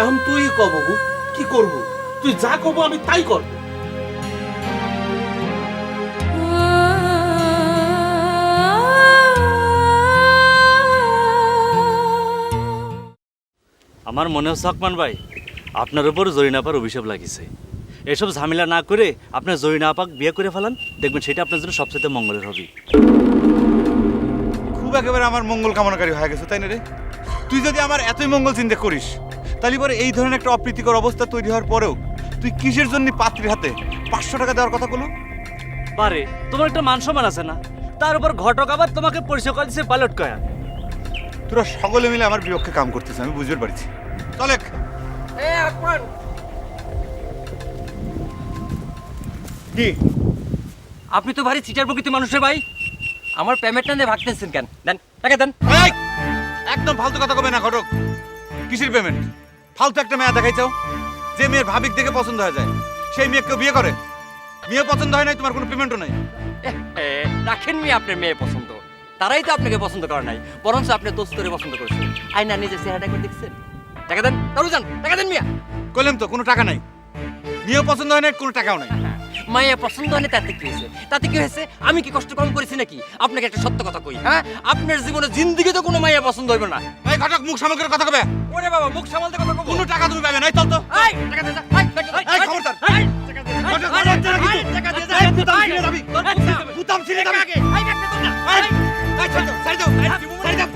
এখন তুই ক বাবু কি করব? তুই যা কব আমি তাই কর আমার মনে হচ্ছে আকমান ভাই আপনার উপর জরিনাপার অভিশাপ লাগিছে। এসব ঝামেলা না করে আপনার জরিনাপাক বিয়ে করে ফেলান দেখবেন সেটা আপনার জন্য সবচেয়ে মঙ্গলের হবে। খুব একেবারে আমার মঙ্গল কামনাকারী হয়ে গেছে তাই না রে? তুই যদি আমার এতই মঙ্গল চিন্তা করিস তাহলে পরে এই ধরনের একটা অপ্রীতিকর অবস্থা তৈরি হওয়ার পরেও তুই কিসের জন্য পাত্রীর হাতে পাঁচশো টাকা দেওয়ার কথা বলো পারে তোমার একটা মান সম্মান আছে না? তার উপর ঘটক আবার তোমাকে পরিচয় করে দিচ্ছে পাইলট কয়া। তোরা সকলে মিলে আমার বিপক্ষে কাম করতেছে আমি বুঝতে পারছি। চলে কি? আপনি তো ভারী চিটার প্রকৃতি মানুষের ভাই। আমার পেমেন্টটা নিয়ে ভাগতেছেন কেন? দেন টাকা দেন। একদম ফালতু কথা কবে না ঘটক। কিসের পেমেন্ট ফালতু একটা মেয়ে দেখাইছো? যে মেয়ের ভাবিক দেখে পছন্দ হয়ে যায়। সেই মেয়ে কেউ বিয়ে করে? মেয়ে পছন্দ হয় নাই তোমার কোনো পেমেন্টও নাই। রাখেন মেয়ে আপনার মেয়ে পছন্দ। তারাই তো আপনাকে পছন্দ করে নাই বরঞ্চ আপনি দোস্তরে পছন্দ করেছেন। আইনা নিজের চেহারাটা করে দেখছেন? টাকা দেন তারও যান টাকা দেন মিয়া। কইলাম তো কোনো টাকা নাই। মেয়েও পছন্দ হয় নাই কোনো টাকাও নাই। মাইয়া পছন্দ না তাতে কি হয়েছে? তাতে কি হয়েছে? আমি কি কষ্ট কম করেছি নাকি? আপনাকে একটা সত্য কথা কই হ্যাঁ? আপনার জীবনে জিন্দিগি তো কোনো মাইয়া পছন্দ হইবে না। এই ঘটক মুখ সামল করে কথা কবে? ওরে বাবা মুখ সামালতে কথা কব। কোনো টাকা তুমি পাবে নাই চল তো। এই টাকা দে এই টাকা দে এই, খবরদার। এই টাকা দে এই, টাকা দে এই, এই, ছিঁড়ে যাবি। বুতাম ছিঁড়ে যাবি। এই, ব্যাগটা তোর না। এই, ছেড়ে দাও, ছেড়ে দাও, এই, ছেড়ে দাও,